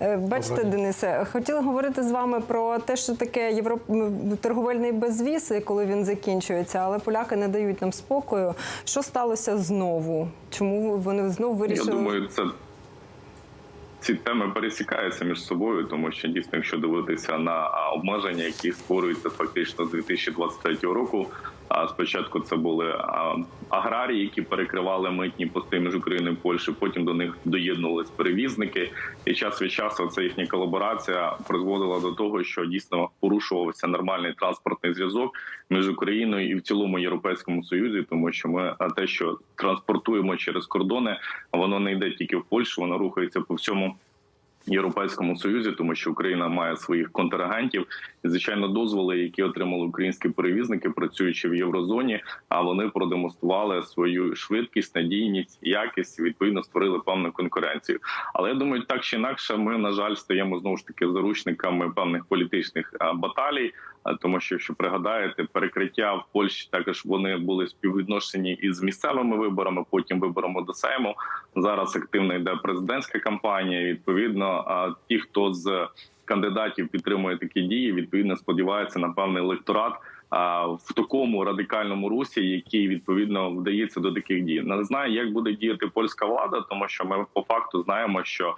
Е, Бачите, Денисе, хотіла говорити з вами про те, що таке європ... торговельний безвіз, коли він закінчується, але поляки не дають нам спокою. Що сталося знову? Чому вони знову вирішили? Я думаю, це ці теми пересікаються між собою, тому що дійсно, якщо дивитися на обмеження, які створюються фактично з 2023 року. Спочатку це були аграрії, які перекривали митні пости між Україною і Польщею. Потім до них доєднувались перевізники, і час від часу ця їхня колаборація призводила до того, що дійсно порушувався нормальний транспортний зв'язок між Україною і в цілому європейському союзі, тому що ми те, що транспортуємо через кордони, воно не йде тільки в Польщу, воно рухається по всьому. Європейському союзі, тому що Україна має своїх контрагентів, і звичайно, дозволи, які отримали українські перевізники, працюючи в єврозоні. А вони продемонстрували свою швидкість, надійність, якість відповідно створили певну конкуренцію. Але я думаю, так чи інакше, ми на жаль стаємо знову ж таки заручниками певних політичних баталій. Тому що, якщо пригадаєте, перекриття в Польщі також вони були співвідношені із місцевими виборами, потім виборами до Сейму. Зараз активно йде президентська кампанія. Відповідно, а ті, хто з кандидатів підтримує такі дії, відповідно сподіваються на певний електорат. В такому радикальному русі, який відповідно вдається до таких дій, не знаю, як буде діяти польська влада, тому що ми по факту знаємо, що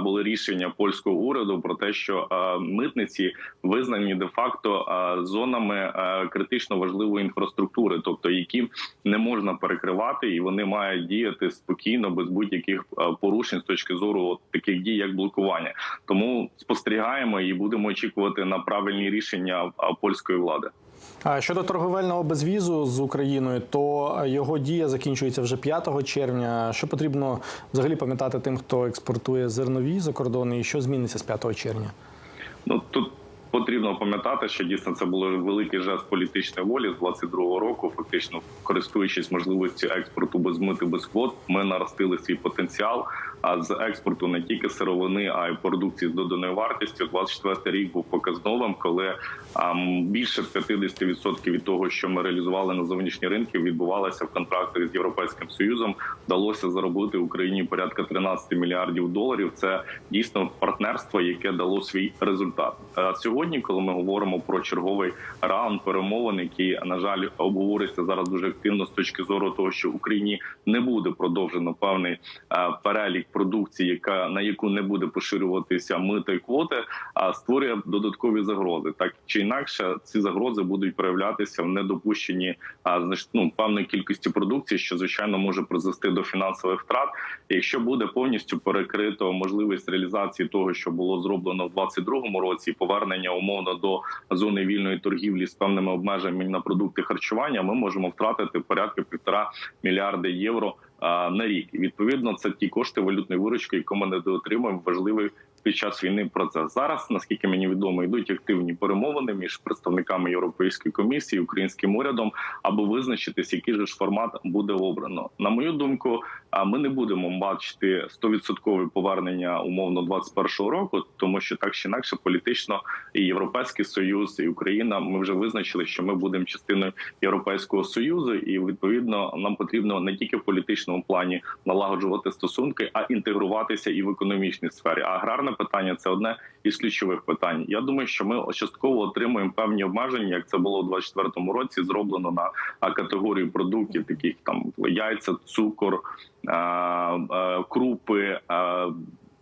були рішення польського уряду про те, що митниці визнані де факто зонами критично важливої інфраструктури, тобто які не можна перекривати, і вони мають діяти спокійно без будь-яких порушень з точки зору от таких дій, як блокування. Тому спостерігаємо і будемо очікувати на правильні рішення польської влади. Щодо торговельного безвізу з Україною, то його дія закінчується вже 5 червня. Що потрібно взагалі пам'ятати тим, хто експортує зернові за кордон, і що зміниться з 5 червня? Ну тут потрібно пам'ятати, що дійсно це було великий жест політичної волі з 22-го року. Фактично, користуючись можливістю експорту без мити без квот, ми наростили свій потенціал. А з експорту не тільки сировини, а й продукції з доданою вартістю. 24 рік був показновим, коли більше 50% від того, що ми реалізували на зовнішні ринки, відбувалося в контрактах з європейським союзом. Вдалося заробити Україні порядка 13 мільярдів доларів. Це дійсно партнерство, яке дало свій результат. А сьогодні, коли ми говоримо про черговий раунд перемовин, які на жаль обговорюються зараз дуже активно з точки зору того, що Україні не буде продовжено певний е, перелік продукції, яка на яку не буде поширюватися мита і квоти, а створює додаткові загрози. Так чи інакше, ці загрози будуть проявлятися в недопущенні а, ну, певної кількості продукції, що звичайно може призвести до фінансових втрат. Якщо буде повністю перекрито можливість реалізації того, що було зроблено в 2022 році, повернення умовно до зони вільної торгівлі з певними обмеженнями на продукти харчування, ми можемо втратити порядка півтора мільярди євро на рік. І відповідно, це ті кошти валютної виручки, яку ми недоотримуємо, важливий під час війни процес. Зараз, наскільки мені відомо, йдуть активні перемовини між представниками Європейської комісії, українським урядом, аби визначитись, який же ж формат буде обрано. На мою думку, ми не будемо бачити 100% повернення умовно 21-го року, тому що так чи інакше політично і Європейський Союз, і Україна ми вже визначили, що ми будемо частиною Європейського союзу, і відповідно нам потрібно не тільки в політичному плані налагоджувати стосунки, а інтегруватися і в економічній сфері. А аграрне питання це одне із ключових питань. Я думаю, що ми частково отримуємо певні обмеження, як це було у 2024 році. Зроблено на категорію продуктів, таких там яйця, цукор, а, а, крупи,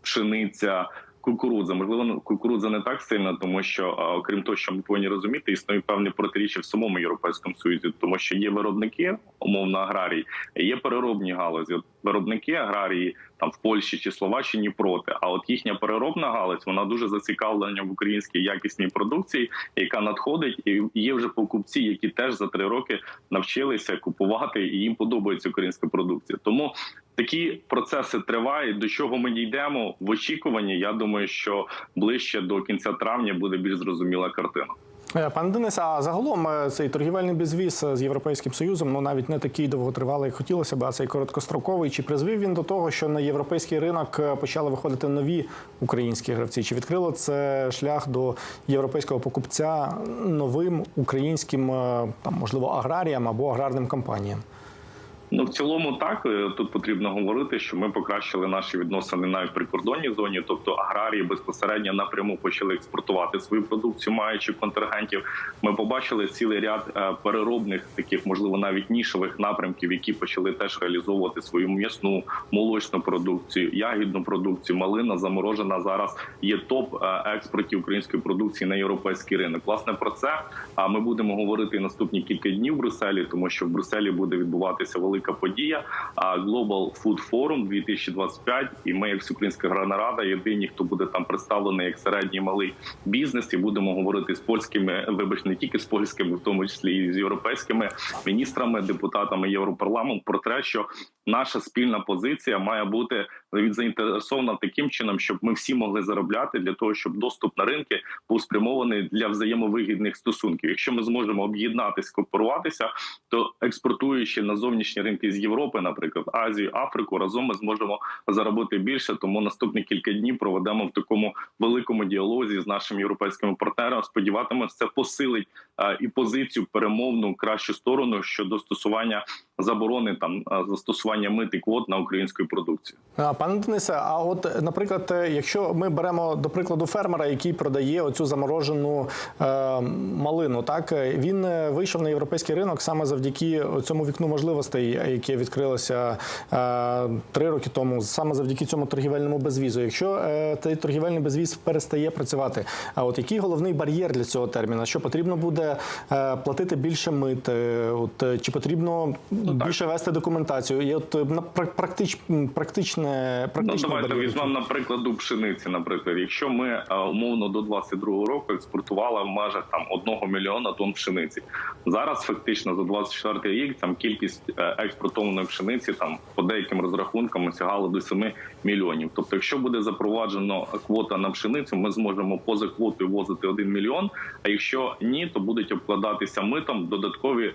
пшениця. Кукурудза, можливо, ну, кукурудза не так сильно, тому що окрім того, що ми повинні розуміти, існує певні протиріччя в самому європейському союзі, тому що є виробники, умовно аграрії, є переробні галузі. Виробники аграрії там в Польщі чи Словаччині проти. А от їхня переробна галузь вона дуже зацікавлена в українській якісній продукції, яка надходить, і є вже покупці, які теж за три роки навчилися купувати, і їм подобається українська продукція. Тому такі процеси тривають. До чого ми дійдемо в очікуванні? Я думаю, що ближче до кінця травня буде більш зрозуміла картина. Е, Пане Денисе, а загалом е, цей торгівельний безвіз е, з Європейським Союзом, ну навіть не такий довготривалий, як хотілося б, а цей короткостроковий. Чи призвів він до того, що на європейський ринок почали виходити нові українські гравці? Чи відкрило це шлях до європейського покупця новим українським, там можливо, аграріям або аграрним компаніям? Ну в цілому так Е, тут потрібно говорити, що ми покращили наші відносини навіть в прикордонній зоні, тобто аграрії безпосередньо напряму почали експортувати свою продукцію, маючи контрагентів. Ми побачили цілий ряд е, переробних таких, можливо, навіть нішевих напрямків, які почали теж реалізовувати свою м'ясну молочну продукцію, ягідну продукцію. Малина заморожена зараз є топ е, експортів української продукції на європейський ринок. Власне про це ми будемо говорити наступні кілька днів в Брюсселі, тому що в Брюсселі буде відбуватися велика подія. Global Food Forum 2025. І ми, як Всеукраїнська Грана Рада, єдині, хто буде там представлений як середній малий бізнес, і будемо говорити з польськими, вибач, не тільки з польськими, в тому числі і з європейськими міністрами, депутатами Європарламенту про те, що наша спільна позиція має бути від заінтересована таким чином, щоб ми всі могли заробляти для того, щоб доступ на ринки був спрямований для взаємовигідних стосунків. Якщо ми зможемо об'єднатися, кооперуватися, то експортуючи на зовнішні ринки з Європи, наприклад, Азію, Африку, разом ми зможемо заробити більше. Тому наступні кілька днів проведемо в такому великому діалозі з нашими європейськими партнерами. Сподіватимемося, це посилить е, і позицію перемовну кращу сторону щодо стосування заборони там е, застосування мит і квот на українську продукцію. Пане Денисе, а от, наприклад, е, якщо ми беремо до прикладу фермера, який продає оцю заморожену е, малину, так е, він е, вийшов на європейський ринок саме завдяки цьому вікну можливостей, е, яке відкрилося е, три роки тому, саме завдяки цьому торгівельному безвізу. Якщо е, цей торгівельний безвіз перестає працювати, а от який головний бар'єр для цього терміна? Що потрібно буде е, платити більше мит? Е, От е, чи потрібно більше вести документацію? І от е, на прак- практич, м, практичне Ну, давайте візьмемо на прикладу пшениці. Наприклад, якщо ми е, умовно до 22-го року експортували в межах там одного мільйона тонн пшениці, зараз фактично за 24 рік там кількість е, експортованої пшениці там по деяким розрахункам сягала до 7 мільйонів. Тобто, якщо буде запроваджено квота на пшеницю, ми зможемо поза квотою возити 1 мільйон. А якщо ні, то будуть обкладатися митом додаткові е,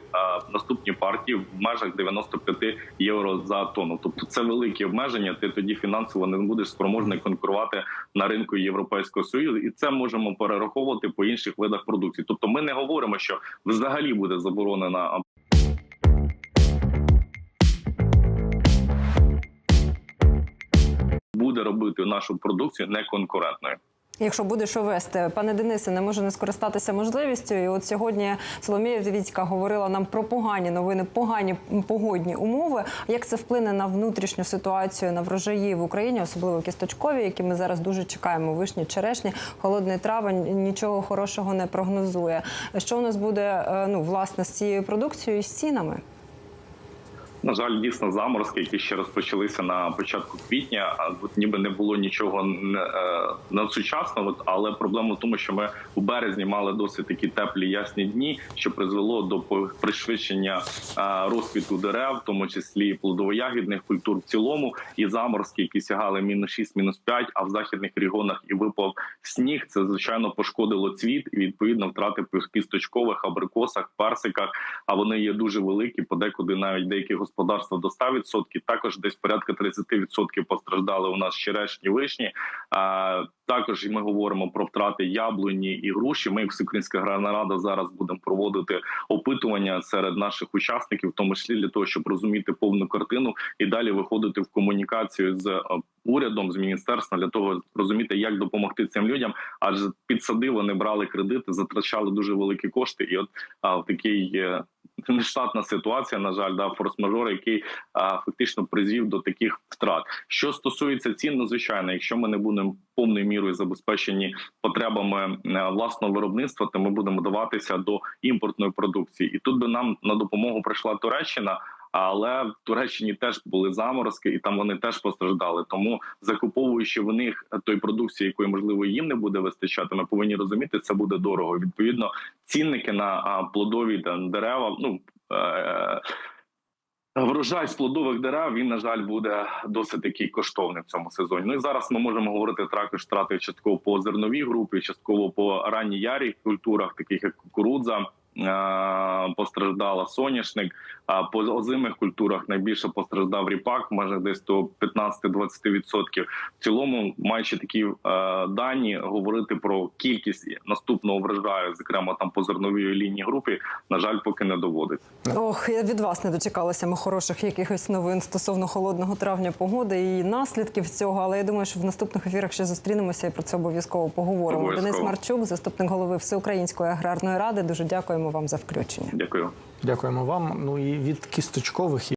наступні партії в межах 95 євро за тонну. Тобто це великі обмеження. Ти тоді фінансово не будеш спроможний конкурувати на ринку Європейського союзу, і це можемо перераховувати по інших видах продукції. Тобто, ми не говоримо, що взагалі буде заборонена буде робити нашу продукцію неконкурентною. Якщо буде що вести, пане Денисе, не можу не скористатися можливістю. І от сьогодні Соломія Вітька говорила нам про погані новини, погані погодні умови. Як це вплине на внутрішню ситуацію на врожаї в Україні, особливо кісточкові, які ми зараз дуже чекаємо. Вишні, черешні, холодний травень нічого хорошого не прогнозує. Що у нас буде е, ну власне з цією продукцією і з цінами? На жаль, дійсно заморозки, які ще розпочалися на початку квітня. А от ніби не було нічого е, надсучасного. Але проблема в тому, що ми у березні мали досить такі теплі ясні дні, що призвело до пришвидшення е, розквіту дерев, в тому числі плодово-ягідних культур в цілому, і заморозки, які сягали мінус 6, мінус 5, а в західних регіонах і випав сніг. Це звичайно пошкодило цвіт і відповідно втрати по кісточкових абрикосах, персиках. А вони є дуже великі. Подекуди навіть деякі господарства до 100%, Також десь порядка 30% постраждали у нас черешні вишні. Також ми говоримо про втрати яблуні і груші. Ми, як Всеукраїнська аграрна рада, зараз будемо проводити опитування серед наших учасників, в тому числі для того, щоб розуміти повну картину і далі виходити в комунікацію з е, урядом, з міністерством для того, розуміти, як допомогти цим людям. Адже під сади вони брали кредити, затрачали дуже великі кошти, і от а, в такий. е, Нештатна ситуація, на жаль, да форс-мажор, який а, фактично призвів до таких втрат. Що стосується цін, ну звичайно, якщо ми не будемо повною мірою забезпечені потребами е, власного виробництва, то ми будемо даватися до імпортної продукції, і тут би нам на допомогу прийшла Туреччина. Але в Туреччині теж були заморозки, і там вони теж постраждали. Тому закуповуючи в них той продукції, якої можливо їм не буде вистачати, ми повинні розуміти, це буде дорого. Відповідно, цінники на плодові дерева. Ну е- Врожай з плодових дерев він на жаль буде досить такий коштовний в цьому сезоні. Ну і зараз ми можемо говорити також втрати частково по зерновій групі, частково по ранній ярій культурах, таких як кукурудза. Е, постраждала соняшник. А по озимих культурах найбільше постраждав ріпак, майже десь до 15-20%. В цілому, маючи такі е, дані, говорити про кількість наступного врожаю, зокрема там по зерновій лінії групи, на жаль, поки не доводиться. Ох, я від вас не дочекалася ми хороших якихось новин стосовно холодного травня погоди і наслідків цього. Але я думаю, що в наступних ефірах ще зустрінемося і про це обов'язково поговоримо. Обов'язково. Денис Марчук, заступник голови Всеукраїнської аграрної ради. Дуже дякуємо вам за включення. Дякую. Дякуємо вам. Ну і від кісточкових